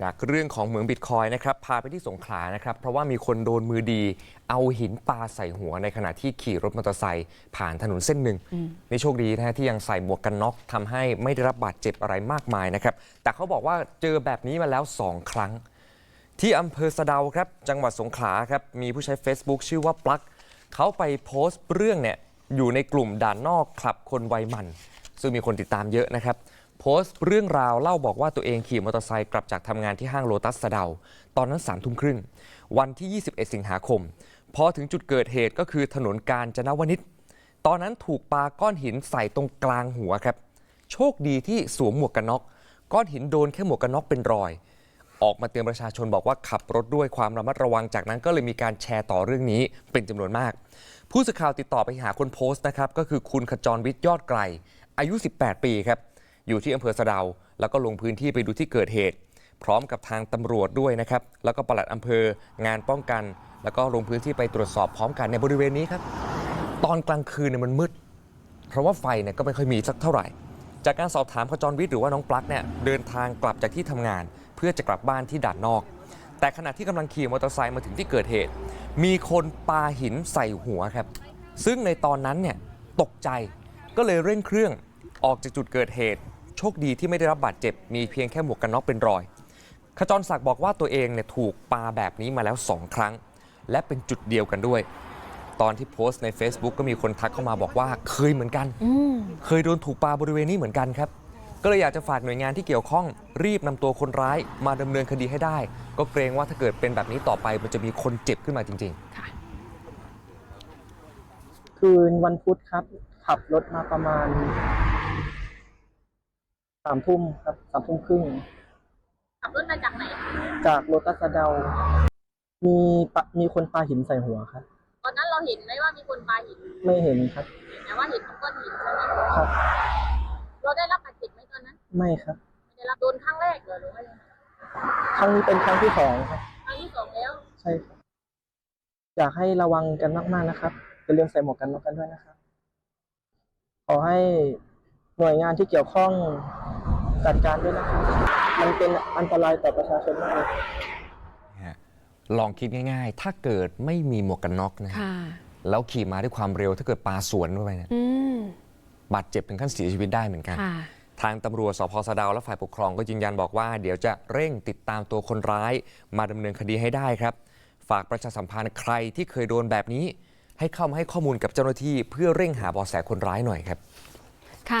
จากเรื่องของเหมืองบิตคอยนะครับพาไปที่สงขลานะครับ เพราะว่ามีคนโดนมือดี เอาหินปาใส่หัวในขณะที่ขี่รถมอเตอร์ไซค์ผ่านถนนเส้นหนึ่งนี่โชคดีนะฮะที่ยังใส่หมวกกันน็อกทำให้ไม่ได้รับบาดเจ็บอะไรมากมายนะครับ แต่เขาบอกว่าเจอแบบนี้มาแล้ว 2 ครั้ง ที่อำเภอสะเดาครับ จังหวัดสงขลาครับมีผู้ใช้ Facebook ชื่อว่าปลั๊กเขาไปโพสต์เรื่องเนี่ยอยู่ในกลุ่มด่านนอกคลับคนวัยมัน ซึ่งมีคนติดตามเยอะนะครับ โพสต์เรื่องราวเล่าบอกว่าตัวเองขี่มอเตอร์ไซค์กลับจากทำงานที่ห้างโลตัสสะเดา ตอนนั้น3ามทุ่มครึ่ง วันที่ 21 สิงหาคม พอถึงจุดเกิดเหตุก็คือถนนกาญจนวนิชตอนนั้นถูกปาก้อนหินใส่ตรงกลางหัวครับ โชคดีที่สวมหมวกกันน็อก ก้อนหินโดนแค่หมวกกันน็อกเป็นรอย ออกมาเตือนประชาชนบอกว่าขับรถด้วยความระมัดระวังจากนั้นก็เลยมีการแชร์ต่อเรื่องนี้เป็นจำนวนมาก ผู้สื่อข่าวติดต่อไปหาคนโพสต์นะครับก็คือคุณขจรวิทย์ยอดไกล อายุ 18 ปีครับ อยู่ที่อำเภอสะเดาแล้วก็ลงพื้นที่ไปดูที่เกิดเหตุ พร้อมกับทางตำรวจด้วยนะครับ แล้วก็ปลัดอำเภองานป้องกัน แล้วก็ลงพื้นที่ไปตรวจสอบพร้อมกันในบริเวณนี้ครับ ตอนกลางคืนเนี่ยมันมืด เพราะว่าไฟเนี่ยก็ไม่ค่อยมีสักเท่าไหร่ จากการสอบถามขจรวิทย์หรือว่าน้องปลั๊กเนี่ยเดินทางกลับจากที่ทำงาน เพื่อจะกลับบ้านที่ด่านนอก แต่ขณะที่กำลังขี่มอเตอร์ไซค์มาถึงที่เกิดเหตุ มีคนปาหินใส่หัวครับ ซึ่งในตอนนั้นเนี่ยตกใจก็เลยเร่งเครื่อง ออกจากจุดเกิดเหตุ โชคดีที่ไม่ได้รับบาดเจ็บ มีเพียงแค่หมวกกันน็อกเป็นรอย ขจรศักดิ์บอกว่าตัวเองเนี่ยถูกปาแบบนี้มาแล้ว 2 ครั้ง และเป็นจุดเดียวกันด้วย ตอนที่โพสต์ใน Facebook ก็มีคนทักเข้ามาบอกว่าเคยเหมือนกัน เคยโดนถูกปาบริเวณนี้เหมือนกันครับ ก็เลยอยากจะฝากหน่วยงานที่เกี่ยวข้อง รีบนำตัวคนร้ายมาดำเนินคดีให้ได้ ก็เกรงว่าถ้าเกิดเป็นแบบนี้ต่อไปมันจะมีคนเจ็บขึ้นมาจริงคืนวันพุธครับ ขับรถมาประมาณ สามทุ่มครับสามทุ่มครึ่งขับรถมาจากไหนจากโลตัสสะเดา มีปะมีคนปาหินใส่หัวครับ ตอนนั้นเราเห็นไหมว่ามีคนปาหินไม่เห็นครับ แต่ว่าเห็นก้อนหินใช่ไหมครับ เราได้รับบาดเจ็บไหมตอนนั้นไม่ครับไม่ได้รับโดนครั้งแรกเหรอหรือว่ายังไงครั้งนี้เป็นครั้งที่สองครับ ครั้งที่สองแล้ว ใช่ครับอยากให้ระวังกันมาก ๆนะครับอย่าลืมใส่หมวกกันน็อกกันด้วยนะครับ ขอให้ หน่วยงานที่เกี่ยวข้องจัดการด้วยนะครับมันเป็นอันตรายต่อประชาชนมากเลยๆลองคิดง่าย ๆ ถ้าเกิดไม่มีหมวกกันน็อกนะค่ะแล้วขี่มาด้วยความเร็วถ้าเกิดปาสวนเข้าไปเนี่ยอืมบาดเจ็บถึงขั้นเสียชีวิตได้เหมือนกันค่ะทางตำรวจสพสะเดาวและฝ่ายปกครองก็ยืนยันบอกว่า เดี๋ยวจะเร่งติดตามตัวคนร้าย มาดำเนินคดีให้ได้ครับ ฝากประชาสัมพันธ์ใครที่เคยโดนแบบนี้ ให้เข้ามาให้ข้อมูลกับเจ้าหน้าที่ เพื่อเร่งหาเบาะแสคนร้ายหน่อยครับค่ะ